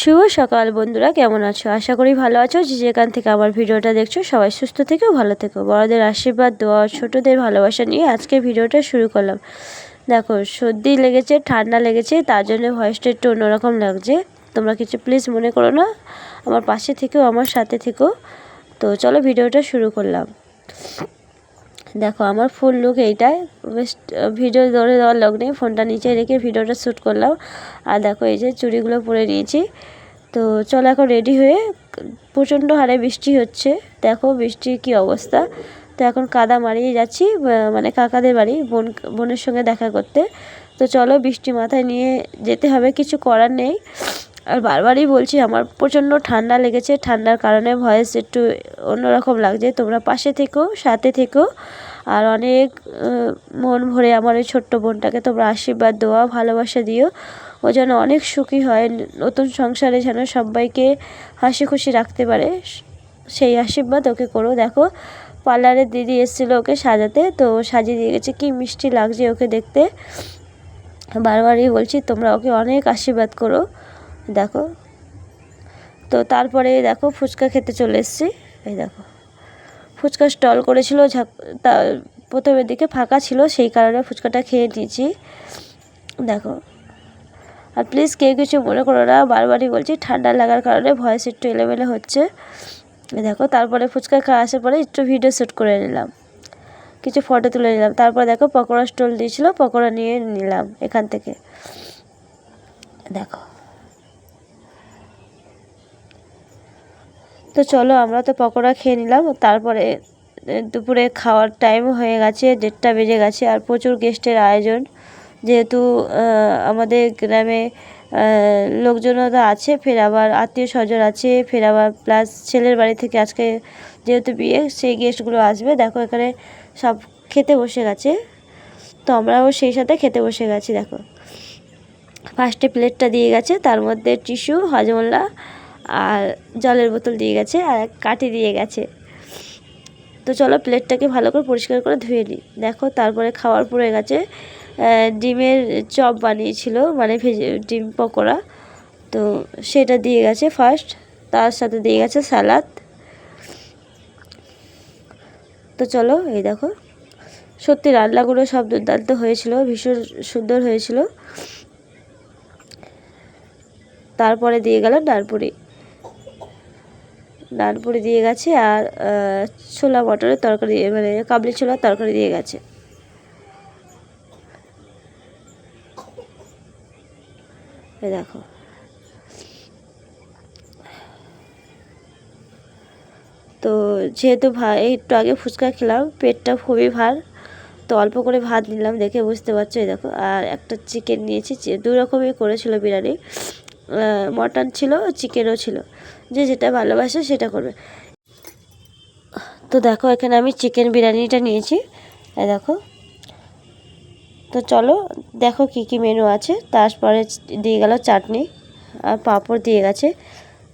শুভ সকাল বন্ধুরা, কেমন আছো? আশা করি ভালো আছো। যে যেখান থেকে আমার ভিডিওটা দেখছ, সবাই সুস্থ থেকেও ভালো থেকো। বড়দের আশীর্বাদ, দোয়া ছোটোদের ভালোবাসা নিয়ে আজকে ভিডিওটা শুরু করলাম। দেখো, সর্দি লেগেছে, ঠান্ডা লেগেছে, তার জন্য ভয়েসটা একটু অন্যরকম লাগছে। তোমরা কিছু প্লিজ মনে করো না, আমার পাশে থেকেও আমার সাথে থেকেও তো চলো ভিডিওটা শুরু করলাম। দেখো, আমার ফুল লুক এইটাই। ভিডিও ধরে দেওয়ার লোক নেই ফোনটা নিচে রেখে ভিডিওটা শ্যুট করলাম। আর দেখো, এই যে চুড়িগুলো পরে নিয়েছি। তো চলো, এখন রেডি হয়ে প্রচণ্ড হারে বৃষ্টি হচ্ছে। দেখো, বৃষ্টির কি অবস্থা। তো এখন কাদা মারিয়ে যাচ্ছি মানে কাকাদের বাড়ি, বোন, বোনের সঙ্গে দেখা করতে। তো চলো, বৃষ্টি মাথায় নিয়ে যেতে হবে, কিছু করার নেই। আর বারবারই বলছি, আমার প্রচণ্ড ঠান্ডা লেগেছে। ঠান্ডার কারণে ভয়েস একটু অন্যরকম লাগছে। তোমরা পাশে থেকো, সাথে থেকো। আর অনেক মন ভরে আমার ওই ছোট্ট বোনটাকে তোমরা আশীর্বাদ দেওয়া ভালোবাসা দিও। ও যেন অনেক সুখী হয়, নতুন সংসারে যেন সবাইকে হাসি খুশি রাখতে পারে। সেই আশীর্বাদ ওকে করো। দেখো পার্লারের দিদি এসেছিল ওকে সাজাতে, তো সাজিয়ে দিয়ে গেছে। কী মিষ্টি লাগছে ওকে দেখতে। বারবারই বলছি, তোমরা ওকে অনেক আশীর্বাদ করো। দেখো। তো তারপরে দেখো, ফুচকা খেতে চলে এসেছি। এই দেখো। ফুচকা স্টল করেছিল তা, প্রথমের দিকে ফাঁকা ছিল, সেই কারণে ফুচকাটা খেয়ে নিয়েছি। দেখো। আর প্লিজ কেউ কিছু মনে করো না, বারবারই বলছি, ঠান্ডা লাগার কারণে ভয়েস একটু এলোমেলো হচ্ছে। দেখো, তারপরে ফুচকা খাওয়া আসার পরে একটু ভিডিও শ্যুট করে নিলাম। কিছু ফটো তুলে নিলাম। তারপর দেখো, পকোড়া স্টল দিয়েছিলো, পকোড়া নিয়ে নিলাম এখান থেকে। দেখো। তো চলো, আমরা তো পকোড়া খেয়ে নিলাম। তারপরে দুপুরে খাওয়ার টাইমও হয়ে গেছে, দেড়টা বেজে গেছে, আর প্রচুর গেস্টের আয়োজন। যেহেতু আমাদের গ্রামে লোকজনও তো আছে, ফের আবার আত্মীয় স্বজন আছে, ফের আবার প্লাস ছেলের বাড়ি থেকে আজকে যেহেতু বিয়ে, সেই গেস্টগুলো আসবে। দেখো, এখানে সব খেতে বসে গেছে। তো আমরাও সেই সাথে খেতে বসে গেছি, দেখো। ফার্স্টে প্লেটটা দিয়ে গেছে, তার মধ্যে টিস্যু হজমোল্লা আর জলের বোতল দিয়ে গেছে আর কাঠি দিয়ে গেছে। তো চলো প্লেটটাকে ভালো করে পরিষ্কার করে ধুয়ে নিই। দেখো তারপরে খাওয়ার পরে গেছে ডিমের চপ বানিয়েছিল মানে ভেজে, ডিম পকোড়া। তো সেটা দিয়ে গেছে ফার্স্ট তার সাথে দিয়ে গেছে স্যালাদ তো চলো এই দেখো, সত্যি রান্নাগুলো সব দুর্দান্ত হয়েছিল, ভীষণ সুন্দর হয়েছিল। তারপরে দিয়ে গেল ডালপুরি। ডালপুরি দিয়ে গেছে আর ছোলা মটরের তরকারি মানে কাবলি ছোলার তরকারি দিয়ে গেছে। দেখো। তো যেহেতু ভাই একটু আগে ফুচকা খেলাম, পেটটা খুবই ভার, তো অল্প করে ভাত নিলাম দেখে বুঝতে পারছ, এই দেখো। আর একটা চিকেন নিয়েছি দু রকমই করেছিল বিরিয়ানি। মটন ছিল, চিকেনও ছিল। যে যেটা ভালোবাসে সেটা করবে। তো দেখো, এখানে আমি চিকেন বিরিয়ানিটা নিয়েছি। দেখো। তো চলো, দেখো কি কি মেনু আছে। তারপরে দিয়ে গেল চাটনি। আর পাঁপড় দিয়ে গেছে।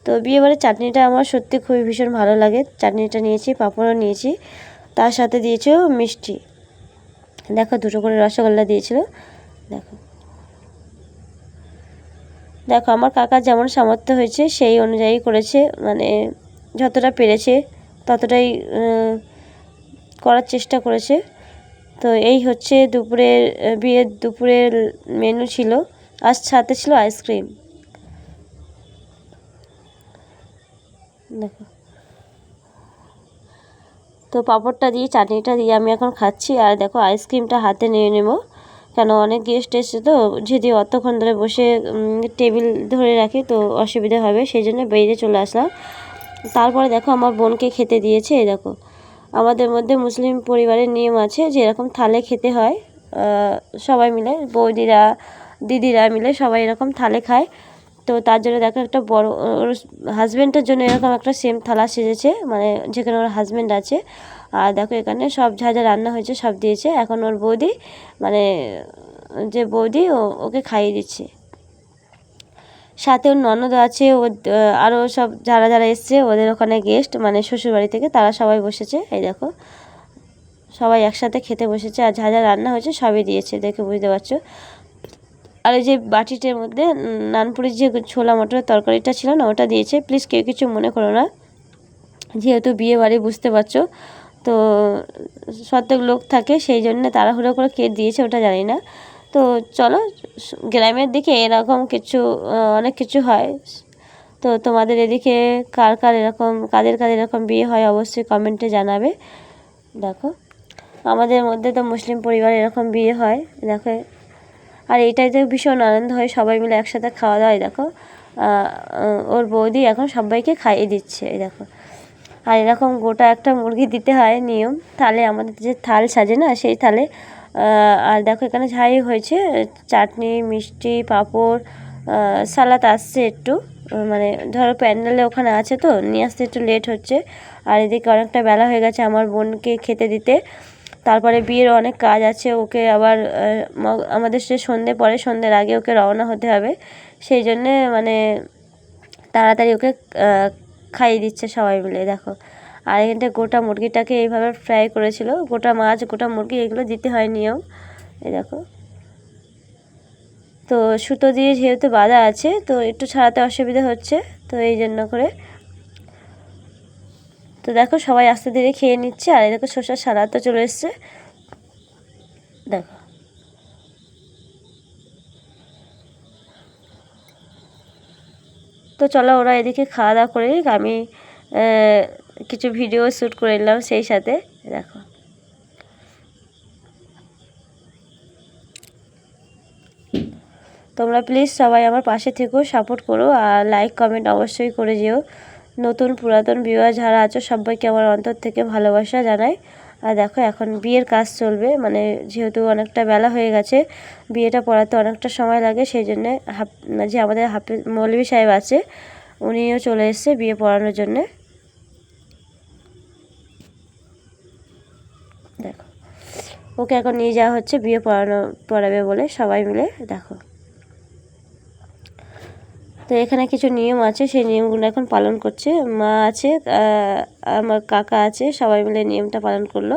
তো বিয়েবাড়ির চাটনিটা আমার সত্যি খুবই ভীষণ ভালো লাগে। চাটনিটা নিয়েছি, পাঁপড়ও নিয়েছি। তার সাথে দিয়েছেও মিষ্টি। দেখো, দুটো করে রসগোল্লা দিয়েছিল। দেখো। দেখো, আমার কাকা যেমন সামর্থ্য হয়েছে, সেই অনুযায়ী করেছে মানে যতটা পেরেছে, ততটাই করার চেষ্টা করেছে। তো এই হচ্ছে দুপুরের বিয়ের দুপুরের মেনু ছিল। আর সাথে ছিল আইসক্রিম দেখো। তো পাঁপড়টা দিয়ে, চাটনিটা দিয়ে আমি এখন খাচ্ছি। আর দেখো আইসক্রিমটা হাতে নিয়ে নেব। কেন? অনেক গেস্ট এসছে তো, যদি অতক্ষণ ধরে বসে টেবিল ধরে রাখি তো অসুবিধা হবে সেই জন্য বেরিয়ে চলে আসলাম। তারপরে দেখো আমার বোনকে খেতে দিয়েছে, এই দেখো। আমাদের মধ্যে মুসলিম পরিবারের নিয়ম আছে যে এরকম থালে খেতে হয় সবাই মিলে, বৌদিরা, দিদিরা মিলে সবাই এরকম থালে খায়। তো তার জন্য দেখো একটা বড়, ওর হাজব্যান্ডের জন্য এরকম একটা সেম থালা সেজেছে মানে যেখানে ওর হাজব্যান্ড আছে। আর দেখো এখানে সব যা যা রান্না হয়েছে সব দিয়েছে। এখন ওর বৌদি মানে যে বৌদি, ও ওকে খাইয়ে দিচ্ছে। সাথে ওর ননদ আছে, ও আরও সব যারা যারা এসছে, ওদের ওখানে গেস্ট মানে শ্বশুরবাড়ি থেকে, তারা সবাই বসেছে। এই দেখো, সবাই একসাথে খেতে বসেছে। আর যা যা রান্না হয়েছে সবই দিয়েছে, দেখে বুঝতে পারছ। আর ওই যে বাটিটার মধ্যে নানপুরির যে ছোলা মটরের তরকারিটা ছিল না, ওটা দিয়েছে। প্লিজ কেউ কিছু মনে করো না। যেহেতু বিয়ে বাড়ি বুঝতে পারছ। তো শতক লোক থাকে, সেই জন্য তাড়াহুড়ো করে কে দিয়েছে ওটা জানি না। তো চলো, গ্রামের দিকে এরকম কিছু অনেক কিছু হয়। তো তোমাদের এদিকে কার কার এরকম, কাদের কাদের এরকম বিয়ে হয় অবশ্যই কমেন্টে জানাবে। দেখো, আমাদের মধ্যে তো মুসলিম পরিবার এরকম বিয়ে হয়, দেখো। আর এইটাইতে ভীষণ আনন্দ হয়, সবাই মিলে একসাথে খাওয়া দাওয়ায় দেখো। ওর বৌদি এখন সবাইকে খাইয়ে দিচ্ছে, এই দেখো। আর এরকম গোটা একটা মুরগি দিতে হয়, নিয়ম। তাহলে আমাদের যে থাল সাজে না, সেই থালে আর দেখো এখানে ঝাই হয়েছে, চাটনি, মিষ্টি, পাঁপড় সালাদ আসছে একটু। মানে ধরো প্যান্ডেলে ওখানে আছে তো, নিয়ে আসতে একটু লেট হচ্ছে। আর এদিকে অনেকটা বেলা হয়ে গেছে আমার বোনকে খেতে দিতে। তারপরে বিয়ের অনেক কাজ আছে, ওকে আবার আমাদের সে সন্ধে পরে, সন্ধ্যের আগে ওকে রওনা হতে হবে। সেই জন্যে মানে তাড়াতাড়ি ওকে খাইয়ে দিচ্ছে সবাই মিলে, দেখো। আর এখানটা গোটা মুরগিটাকে এইভাবে ফ্রাই করেছিল। গোটা মাছ, গোটা মুরগি, এগুলো দিতে হয় নিয়ম। এই দেখো। তো সুতো দিয়ে যেহেতু বাঁধা আছে, তো একটু ছাড়াতে অসুবিধা হচ্ছে, তো এই জন্য করে। তো দেখো সবাই আস্তে ধীরে খেয়ে নিচ্ছে, আর দেখো শসার সালাদ তো চলে এসছে। দেখো। তো চলো ওরা এদিকে খাওয়া দাওয়া করে আমি কিছু ভিডিও শ্যুট করে নিলাম সেই সাথে। দেখো। তোমরা প্লিজ সবাই আমার পাশে থেকেও সাপোর্ট করো আর লাইক কমেন্ট অবশ্যই করে যেও। নতুন পুরাতন বিবাহ যারা আছো, সবাইকে আমার অন্তর থেকে ভালোবাসা জানাই। আর দেখো, এখন বিয়ের কাজ চলবে। মানে যেহেতু অনেকটা বেলা হয়ে গেছে, বিয়েটা পড়াতে অনেকটা সময় লাগে, সেই জন্যে হাফ যে আমাদের হাফিজ মৌলভী সাহেব আছে, উনিও চলে এসছে বিয়ে পড়ানোর জন্যে। দেখো, ওকে এখন নিয়ে যাওয়া হচ্ছে, বিয়ে পড়ানো, পড়াবে বলে সবাই মিলে। দেখো। তো এখানে কিছু নিয়ম আছে, সেই নিয়মগুলো এখন পালন করছে। মা আছে আমার কাকা আছে, সবাই মিলে নিয়মটা পালন করল।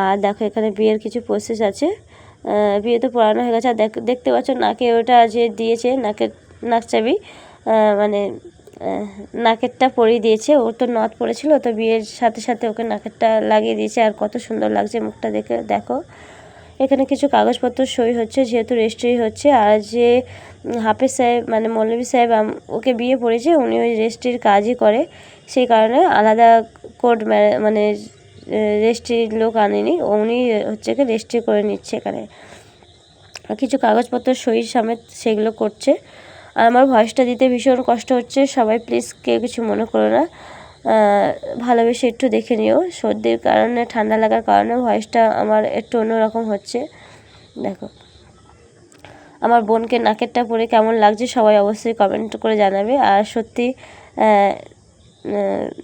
আর দেখো এখানে বিয়ের কিছু প্রসেস আছে। বিয়ে তো পড়ানো হয়ে গেছে। আর দেখতে পাচ্ছ নাকে ওটা যে দিয়েছে, নাকের, নাক চাবি মানে নাকেরটা পরিয়ে দিয়েছে। ও তো নথ পড়েছিল, তো বিয়ের সাথে সাথে ওকে নাকেরটা লাগিয়ে দিয়েছে। আর কত সুন্দর লাগছে মুখটা দেখে, দেখো। এখানে কিছু কাগজপত্র সই হচ্ছে, যেহেতু রেজিস্ট্রি হচ্ছে। আর যে হাফেজ সাহেব মানে মৌলভী সাহেব ওকে বিয়ে পড়েছে, উনি ওই রেজিস্ট্রির কাজই করে। সেই কারণে আলাদা কোর্ট মানে রেজিস্ট্রির লোক আনেনি। উনি হচ্ছে কি রেজিস্ট্রি করে নিচ্ছে এখানে। কিছু কাগজপত্র সই সমেত সেগুলো করছে। আর আমার ভয়েসটা দিতে ভীষণ কষ্ট হচ্ছে। সবাই প্লিজ কেউ কিছু মনে করো না। ভালোবেসে একটু দেখে নিও। সর্দির কারণে, ঠান্ডা লাগার কারণে ভয়েসটা আমার একটু অন্যরকম হচ্ছে। দেখো। আমার বোনকে নাকেরটা পরে কেমন লাগছে সবাই অবশ্যই কমেন্ট করে জানাবে। আর সত্যি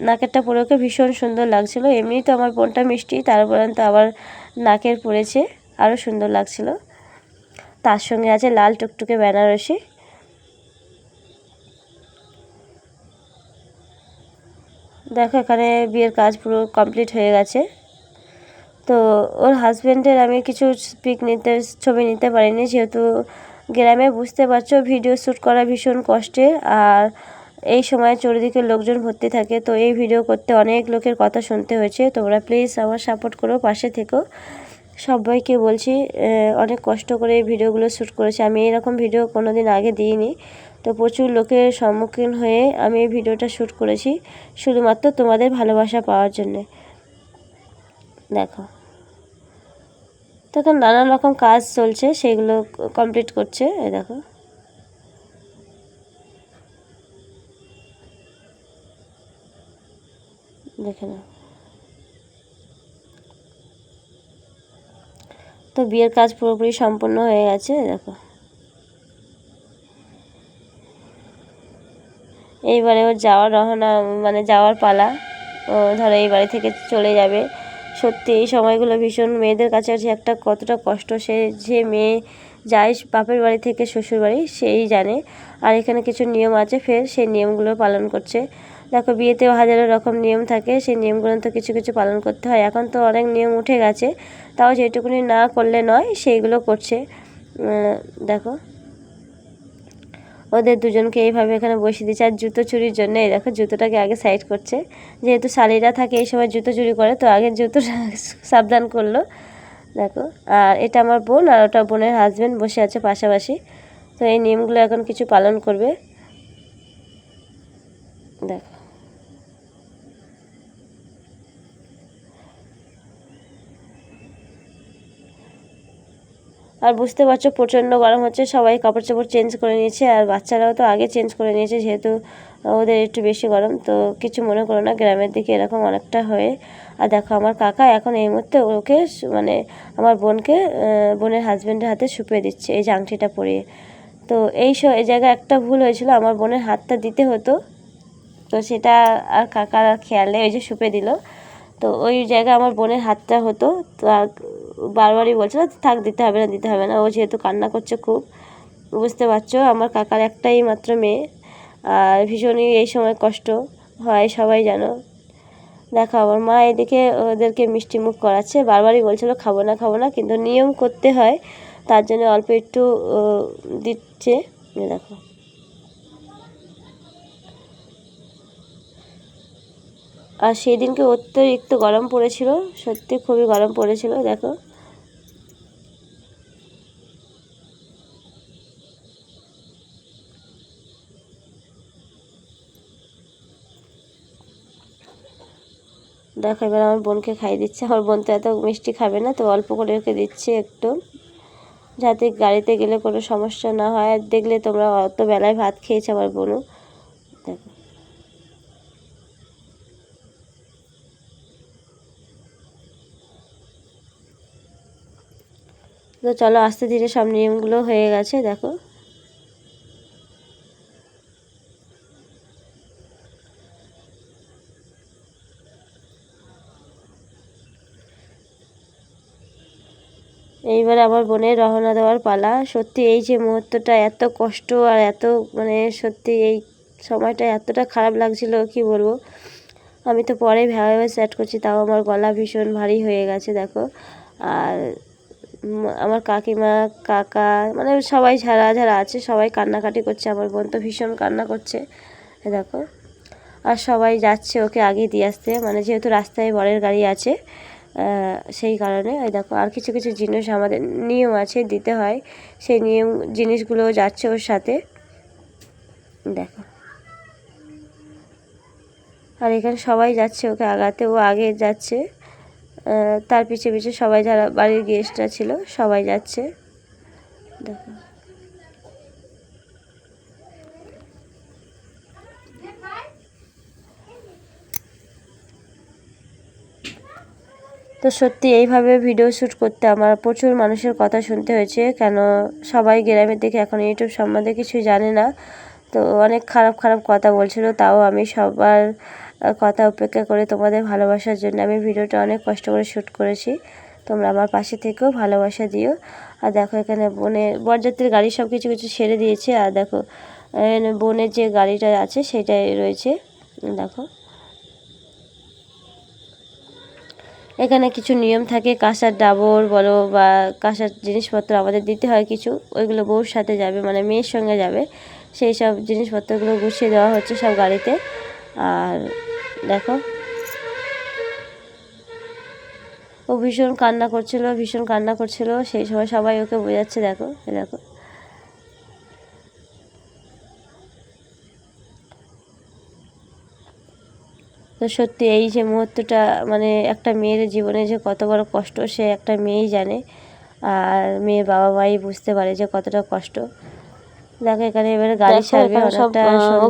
নাকেরটা পরে ওকে ভীষণ সুন্দর লাগছিল। এমনি তো আমার বোনটা মিষ্টি তারপরে তো আবার নাকের পরেছে আরও সুন্দর লাগছিল। তার সঙ্গে আছে লাল টুকটুকে বেনারসি। দেখো, এখানে বিয়ের কাজ পুরো কমপ্লিট হয়ে গেছে। তো ওর হাজব্যান্ডের আমি কিছু পিক নিতে, ছবি নিতে পারিনি, যেহেতু গ্রামে বুঝতে পারছ ভিডিও শ্যুট করা ভীষণ কষ্টের আর এই সময় চারিদিকে লোকজন ভর্তি থাকে, তো এই ভিডিও করতে অনেক লোকের কথা শুনতে হয়েছে। তোমরা প্লিজ আমার সাপোর্ট করো, পাশে থেকো। সবাইকে বলছি অনেক কষ্ট করে এই ভিডিওগুলো শ্যুট করেছি। আমি এরকম ভিডিও কোনো দিন আগে দিইনি। তো প্রচুর লোকের সম্মুখীন হয়ে আমি এই ভিডিওটা শ্যুট করেছি, শুধুমাত্র তোমাদের ভালোবাসা পাওয়ার জন্যে। দেখো। তখন নানান রকম কাজ চলছে, সেগুলো কমপ্লিট করছে, এই দেখো। দেখে না তো বিয়ের কাজ পুরোপুরি সম্পূর্ণ হয়ে গেছে দেখো। এইবারে ওর যাওয়ার রহনা মানে যাওয়ার পালা। ধরো এই বাড়ি থেকে চলে যাবে। সত্যি এই সময়গুলো ভীষণ মেয়েদের কাছে আছে একটা কতটা কষ্ট, সে যে মেয়ে যায় বাপের বাড়ি থেকে শ্বশুর বাড়ি, সেই জানে। আর এখানে কিছু নিয়ম আছে, ফের সেই নিয়মগুলো পালন করছে। দেখো, বিয়েতেও হাজারো রকম নিয়ম থাকে, সেই নিয়মগুলো তো কিছু কিছু পালন করতে হয়। এখন তো অনেক নিয়ম উঠে গেছে, তাও যেটুকুনি না করলে নয়, সেইগুলো করছে। দেখো। ওদের দুজনকে এইভাবে এখানে বসিয়ে দিচ্ছে। আর জুতো চুরির জন্য, এই দেখো, জুতোটাকে আগে সাইড করছে। যেহেতু শালিরা থাকে, এই সময় জুতো চুরি করে, তো আগে জুতো সাবধান করল। দেখো, আর এটা আমার বোন, আর ওটা বোনের হাজব্যান্ড বসে আছে পাশাপাশি। তো এই নিয়মগুলো এখন কিছু পালন করবে। দেখো। আর বুঝতে পারছ, প্রচণ্ড গরম হচ্ছে, সবাই কাপড় চাপড় চেঞ্জ করে নিয়েছে আর বাচ্চারাও তো আগে চেঞ্জ করে নিয়েছে যেহেতু ওদের একটু বেশি গরম, তো কিছু মনে করো না, গ্রামের দিকে এরকম অনেকটা হয়ে। আর দেখো আমার কাকা এখন এই মুহূর্তে ওকে মানে আমার বোনকে বোনের হাজব্যান্ডের হাতে শুপিয়ে দিচ্ছে, এই যে আংটিটা পরিয়ে। তো এই এই জায়গায় একটা ভুল হয়েছিল, আমার বোনের হাতটা দিতে হতো, তো সেটা আর কাকার খেয়ালে ওই যে শুপে দিল। তো ওই জায়গায় আমার বোনের হাতটা হতো, তো আর বারবারই বলছিল, থাক, দিতে হবে না, দিতে হবে না। ও যেহেতু কান্না করছে খুব, বুঝতে পারছ, আমার কাকার একটাই মাত্র মেয়ে। আর ভীষণই এই সময় কষ্ট হয়, সবাই জানো। দেখো, আমার মা এদিকে ওদেরকে মিষ্টি মুখ করাচ্ছে, বারবারই বলছিল, খাব না খাব না। কিন্তু নিয়ম করতে হয়, তার জন্য অল্প একটু দিচ্ছে। দেখো। আর সেই দিনকে অতিরিক্ত গরম পড়েছিল, সত্যি খুবই গরম পড়েছিল, দেখো। দেখো, এবার আমার বোনকে খাইয়ে দিচ্ছে। আমার বোন তো এত মিষ্টি খাবে না, তো অল্প করে ওকে দিচ্ছে একটু। যাতে গাড়িতে গেলে কোনো সমস্যা না হয়। আর দেখলে তোমরা অত বেলায় ভাত খেয়েছে আমার বোনও দেখো তো চলো আস্তে ধীরে সব নিয়মগুলো হয়ে গেছে, দেখো। এইবার আমার বোনের রওনা দেওয়ার পালা। সত্যি এই যে মুহূর্তটা এত কষ্ট আর এত মানে সত্যি এই সময়টা এতটা খারাপ লাগছিল, কি বলব? আমি তো পরে ভেবে স্যাট করছি, তাও আমার গলা ভীষণ ভারী হয়ে গেছে, দেখো। আর আমার কাকিমা, কাকা মানে সবাই যারা যারা আছে সবাই কান্নাকাটি করছে, আমার বোন তো ভীষণ কান্না করছে। দেখো, আর সবাই যাচ্ছে ওকে আগে দিয়ে আসতে মানে যেহেতু রাস্তায় বরের গাড়ি আছে সেই কারণে ওই দেখো, আর কিছু কিছু জিনিস আমাদের নিয়ম আছে দিতে হয়, সেই নিয়ম জিনিসগুলো যাচ্ছে ওর সাথে। দেখো। আর এখানে সবাই যাচ্ছে ওকে আগাতে, ও আগে যাচ্ছে। তার পিছে পিছে সবাই যারা বাড়ির গেস্টরা ছিল, সবাই যাচ্ছে। দেখো। তো সত্যি, এইভাবে ভিডিও শ্যুট করতে আমার প্রচুর মানুষের কথা শুনতে হয়েছে, কেন সবাই গ্রামের দিকে এখন ইউটিউব সম্বন্ধে কিছুই জানে না। তো অনেক খারাপ খারাপ কথা বলছিল, তাও আমি সবার কথা উপেক্ষা করে তোমাদের ভালোবাসার জন্য আমি ভিডিওটা অনেক কষ্ট করে শ্যুট করেছি। তোমরা আমার পাশে থেকেও ভালোবাসা দিও। আর দেখো এখানে বনে, বরযাত্রীর গাড়ি সব কিছু কিছু ছেড়ে দিয়েছে। আর দেখো বনের যে গাড়িটা আছে সেটাই রয়েছে। দেখো। এখানে কিছু নিয়ম থাকে, কাঁসার ডাবর বলো বা কাঁসার জিনিসপত্র আমাদের দিতে হয় কিছু। ওইগুলো বউর সাথে যাবে মানে মেয়ের সঙ্গে যাবে। সেই সব জিনিসপত্রগুলো গুছিয়ে দেওয়া হচ্ছে সব গাড়িতে। আর দেখো। ও ভীষণ কান্না করছিল, ভীষণ কান্না করছিল, সেই সময় সবাই ওকে বোঝাচ্ছে, দেখো দেখো। তো সত্যি এই যে মুহূর্তটা মানে একটা মেয়ের জীবনে যে কত বড় কষ্ট, সে একটা মেয়েই জানে। আর মেয়ের বাবা মাই বুঝতে পারে যে কতটা কষ্ট। দেখো এখানে এবারে গাড়ি সারবে সব, অনেকটা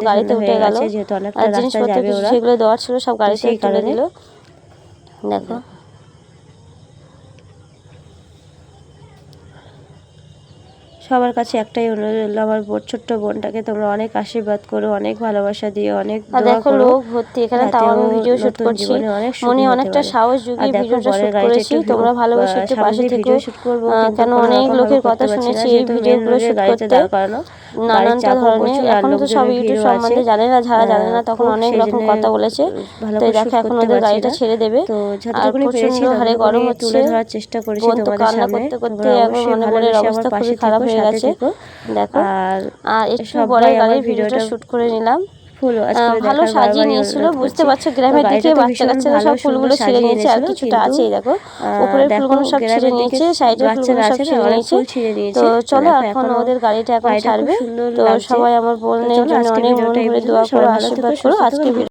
গাড়িতে উঠে গেল। গেছে যেহেতু অনেকটা রাস্তা যাবে ওরা। সেগুলো দেওয়ার ছিল সব গাড়িতে সেই তুলে দিল। দেখো। সবার কাছে একটাই অনুরোধ রইল আমার বোন ছোট্ট বোনটাকে তোমরা অনেক আশীর্বাদ করো অনেক ভালোবাসা দিও অনেক দোয়া দেখো করো। লোক ভর্তি এখানে তাও আমি ভিডিও শুট করছি। মনে অনেকটা সাহস জুগিয়ে ভিডিওটা শুট করেছি তোমরা ভালোবাসা একটু পাশে দিয়ে থেকে শুট করব কেন অনেক লোকের কথা শুনেছি এই ভিডিওগুলো শুট করতে। গাড়ির ধরনের এখন তো সব ইউটিউব সম্বন্ধে জানে না যারা জানে না তখন অনেক রকম কথা বলেছে। তো দেখো এখন ওদের গাড়িটা ছেড়ে দেবে। তো আর প্রচণ্ড হারে গরম তুলে ধরার চেষ্টা করেছি তোমাদের সামনে। করতে করতে মানে বোনের অবস্থা খুবই খারাপ থেকো, হয়ে গেছে। দেখো। আর একটু পরে গাড়ির ভিডিওটা শ্যুট করে নিলাম। ফুল ভালো সাজিয়ে নিয়েছিল বুঝতে পারছ গ্রামের দিকে বাচ্চা কাচ্চারা সব ফুলগুলো ছিঁড়ে নিয়েছে আর কিছুটা আছেই দেখো। উপরের ফুলগুলো সব ছিঁড়ে নিয়েছে সাইডের ফুলগুলো সব আছে ছিঁড়ে নিয়েছে। তো চলো এখন ওদের গাড়িটা এখন ছাড়বে। তো সবাই আমার বোনের জন্য অনেক মন ভরে দোয়া করো আশীর্বাদ করো। আজকে